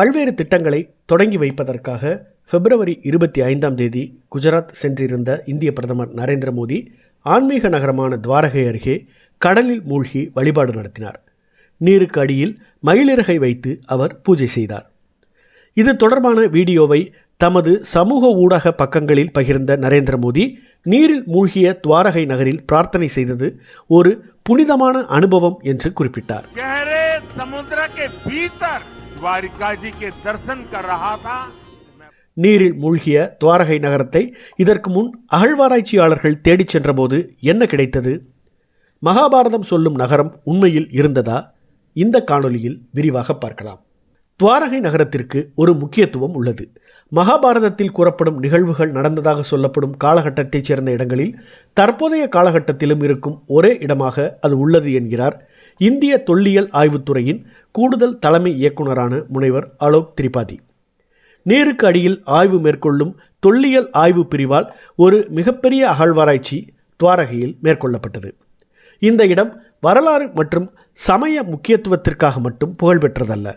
பல்வேறு திட்டங்களை தொடங்கி வைப்பதற்காக பிப்ரவரி இருபத்தி ஐந்தாம் தேதி குஜராத் சென்றிருந்த இந்திய பிரதமர் நரேந்திர மோடி ஆன்மீக நகரமான துவாரகை அருகே கடலில் மூழ்கி வழிபாடு நடத்தினார். நீருக்கு அடியில் மயிலிறகை வைத்து அவர் பூஜை செய்தார். இது தொடர்பான வீடியோவை தமது சமூக ஊடக பக்கங்களில் பகிர்ந்த நரேந்திர மோடி நீரில் மூழ்கிய துவாரகை நகரில் பிரார்த்தனை செய்தது ஒரு புனிதமான அனுபவம் என்று குறிப்பிட்டார். गहरे समुद्र के भीतर द्वारिका जी के दर्शन कर रहा था நீரில் மூழ்கிய துவாரகை நகரத்தை இதற்கு முன் அகழ்வாராய்ச்சியாளர்கள் தேடிச் சென்றபோது என்ன கிடைத்தது மகாபாரதம் சொல்லும் நகரம் உண்மையில் இருந்ததா இந்த காணொளியில் விரிவாக பார்க்கலாம் துவாரகை நகரத்திற்கு ஒரு முக்கியத்துவம் உள்ளது மகாபாரதத்தில் கூறப்படும் நிகழ்வுகள் நடந்ததாக சொல்லப்படும் காலகட்டத்தைச் சேர்ந்த இடங்களில் தற்போதைய காலகட்டத்திலும் இருக்கும் ஒரே இடமாக அது உள்ளது என்கிறார் இந்திய தொல்லியல் ஆய்வுத்துறையின் கூடுதல் தலைமை இயக்குனரான முனைவர் அலோக் திரிபாதி. நேருக்கு அடியில் ஆய்வு மேற்கொள்ளும் தொல்லியல் ஆய்வு பிரிவால் ஒரு மிகப்பெரிய அகழ்வாராய்ச்சி துவாரகையில் மேற்கொள்ளப்பட்டது. இந்த இடம் வரலாறு மற்றும் சமய முக்கியத்துவத்திற்காக மட்டும் புகழ்பெற்றதல்ல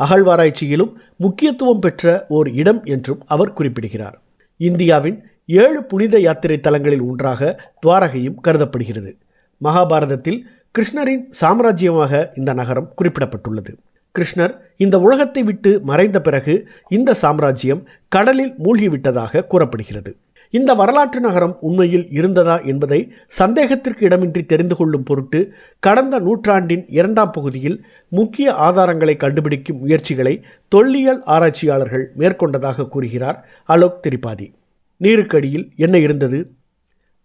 அகழ்வாராய்ச்சியிலும் முக்கியத்துவம் பெற்ற ஓர் இடம் என்றும் அவர் குறிப்பிடுகிறார். இந்தியாவின் ஏழு புனித யாத்திரை தலங்களில் ஒன்றாக துவாரகையும் கருதப்படுகிறது. மகாபாரதத்தில் கிருஷ்ணரின் சாம்ராஜ்யமாக இந்த நகரம் குறிப்பிடப்பட்டுள்ளது. கிருஷ்ணர் இந்த உலகத்தை விட்டு மறைந்த பிறகு இந்த சாம்ராஜ்யம் கடலில் மூழ்கிவிட்டதாக கூறப்படுகிறது. இந்த வரலாற்று நகரம் உண்மையில் இருந்ததா என்பதை சந்தேகத்திற்கு இடமின்றி தெரிந்து கொள்ளும் பொருட்டு கடந்த நூற்றாண்டின் இரண்டாம் பகுதியில் முக்கிய ஆதாரங்களை கண்டுபிடிக்கும் முயற்சிகளை தொல்லியல் ஆராய்ச்சியாளர்கள் மேற்கொண்டதாக கூறுகிறார் அலோக் திரிபாதி. நீருக்கடியில் என்ன இருந்தது?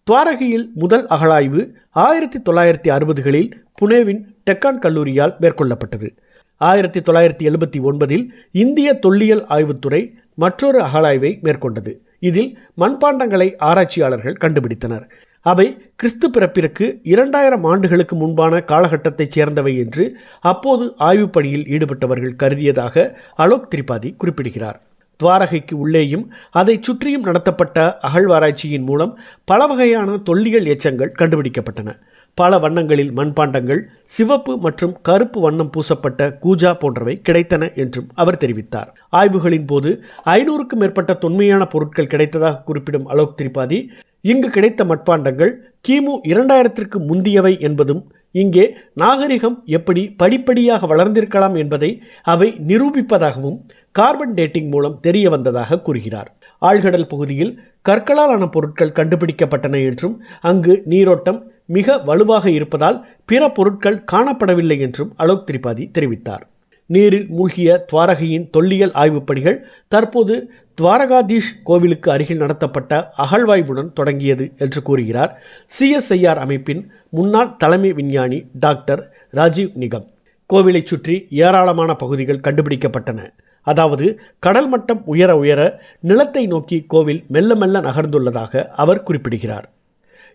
துவாரகையில் முதல் அகழாய்வு ஆயிரத்தி தொள்ளாயிரத்தி அறுபதுகளில் புனேவின் டெக்கான் கல்லூரியால் மேற்கொள்ளப்பட்டது. ஆயிரத்தி தொள்ளாயிரத்தி எழுபத்தி ஒன்பதில் இந்திய தொல்லியல் ஆய்வுத்துறை மற்றொரு அகழாய்வை மேற்கொண்டது. இதில் மண்பாண்டங்களை ஆராய்ச்சியாளர்கள் கண்டுபிடித்தனர். அவை கிறிஸ்து பிறப்பிற்கு இரண்டாயிரம் ஆண்டுகளுக்கு முன்பான காலகட்டத்தைச் சேர்ந்தவை என்று அப்போது ஆய்வுப் பணியில் ஈடுபட்டவர்கள் கருதியதாக அலோக் திரிபாதி குறிப்பிடுகிறார். துவாரகைக்கு உள்ளேயும் அதை சுற்றியும் நடத்தப்பட்ட அகழ்வாராய்ச்சியின் மூலம் பல வகையான தொல்லியல் எச்சங்கள் கண்டுபிடிக்கப்பட்டன. பல வண்ணங்களில் மண்பாண்டங்கள் சிவப்பு மற்றும் கருப்பு வண்ணம் பூசப்பட்ட கூஜா போன்றவை கிடைத்தன என்றும் அவர் தெரிவித்தார். ஆய்வுகளின் போது ஐநூறுக்கும் மேற்பட்ட தொன்மையான பொருட்கள் கிடைத்ததாக குறிப்பிடும் அலோக் திரிபாதி இங்கு கிடைத்த மட்பாண்டங்கள் கிமு இரண்டாயிரத்திற்கு முந்தியவை என்பதும் இங்கே நாகரிகம் எப்படி படிப்படியாக வளர்ந்திருக்கலாம் என்பதை அவை நிரூபிப்பதாகவும் கார்பன் டேட்டிங் மூலம் தெரிய வந்ததாக கூறுகிறார். ஆழ்கடல் பகுதியில் கற்களாலான பொருட்கள் கண்டுபிடிக்கப்பட்டன என்றும் அங்கு நீரோட்டம் மிக வலுவாக இருப்பதால் பிற பொருட்கள் காணப்படவில்லை என்றும் அலோக் திரிபாதி தெரிவித்தார். நீரில் மூழ்கிய துவாரகையின் தொல்லியல் ஆய்வுப் பணிகள் தற்போது துவாரகாதீஷ் கோவிலுக்கு அருகில் நடத்தப்பட்ட அகழ்வாய்வுடன் தொடங்கியது என்று கூறுகிறார் சிஎஸ்ஐஆர் அமைப்பின் முன்னாள் தலைமை விஞ்ஞானி டாக்டர் ராஜீவ் நிகம். கோவிலைச் சுற்றி ஏராளமான பகுதிகள் கண்டுபிடிக்கப்பட்டன. அதாவது கடல் மட்டம் உயர உயர நிலத்தை நோக்கி கோவில் மெல்ல மெல்ல நகர்ந்துள்ளதாக அவர் குறிப்பிடுகிறார்.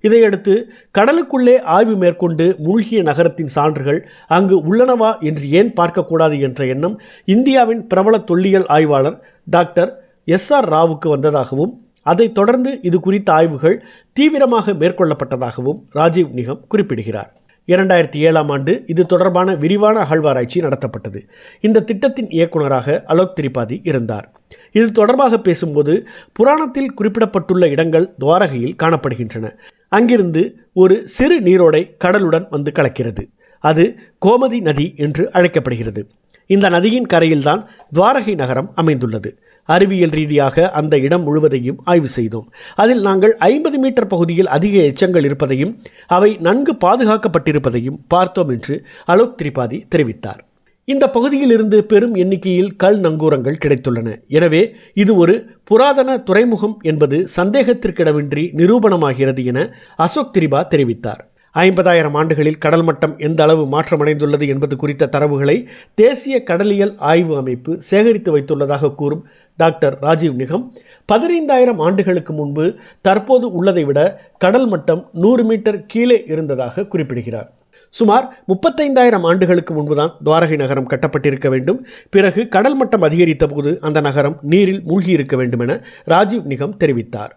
இதையடுத்து கடலுக்குள்ளே ஆய்வு மேற்கொண்டு மூழ்கிய நகரத்தின் சான்றுகள் அங்கு உள்ளனவா என்று ஏன் பார்க்கக்கூடாது என்ற எண்ணம் இந்தியாவின் பிரபல தொல்லியல் ஆய்வாளர் டாக்டர் எஸ் ஆர் ராவுக்கு வந்ததாகவும் அதைத் தொடர்ந்து இது குறித்த ஆய்வுகள் தீவிரமாக மேற்கொள்ளப்பட்டதாகவும் ராஜீவ் நிகம் குறிப்பிடுகிறார். இரண்டாயிரத்தி ஏழாம் ஆண்டு இது தொடர்பான விரிவான அகழ்வாராய்ச்சி நடத்தப்பட்டது. இந்த திட்டத்தின் இயக்குநராக அலோக் திரிபாதி இருந்தார். இது தொடர்பாக பேசும்போது புராணத்தில் குறிப்பிடப்பட்டுள்ள இடங்கள் துவாரகையில் காணப்படுகின்றன. அங்கிருந்து ஒரு சிறு நீரோடை கடலுடன் வந்து கலக்கிறது. அது கோமதி நதி என்று அழைக்கப்படுகிறது. இந்த நதியின் கரையில்தான் துவாரகை நகரம் அமைந்துள்ளது. அறிவியல் ரீதியாக அந்த இடம் முழுவதையும் ஆய்வு செய்தோம். அதில் நாங்கள் ஐம்பது மீட்டர் பகுதியில் அதிக எச்சங்கள் இருப்பதையும் அவை நன்கு பாதுகாக்கப்பட்டிருப்பதையும் பார்த்தோம் என்று அலோக் திரிபாதி தெரிவித்தார். இந்த பகுதியில் இருந்து பெரும் எண்ணிக்கையில் கல் நங்கூரங்கள் கிடைத்துள்ளன. எனவே இது ஒரு புராதன துறைமுகம் என்பது சந்தேகத்திற்கிடமின்றி நிரூபணமாகிறது என அசோக் திரிபா தெரிவித்தார். ஐம்பதாயிரம் ஆண்டுகளில் கடல் மட்டம் எந்த அளவு மாற்றமடைந்துள்ளது என்பது குறித்த தரவுகளை தேசிய கடலியல் ஆய்வு அமைப்பு சேகரித்து வைத்துள்ளதாக கூறும் டாக்டர் ராஜீவ் நிகம் பதினைந்தாயிரம் ஆண்டுகளுக்கு முன்பு தற்போது உள்ளதை விட கடல் மட்டம் நூறு மீட்டர் கீழே இருந்ததாக குறிப்பிடுகிறார். சுமார் முப்பத்தைந்தாயிரம் ஆண்டுகளுக்கு முன்புதான் துவாரகை நகரம் கட்டப்பட்டிருக்க வேண்டும். பிறகு கடல் மட்டம் அதிகரித்த போது அந்த நகரம் நீரில் மூழ்கி இருக்க வேண்டும் என ராஜீவ் நிகம் தெரிவித்தார்.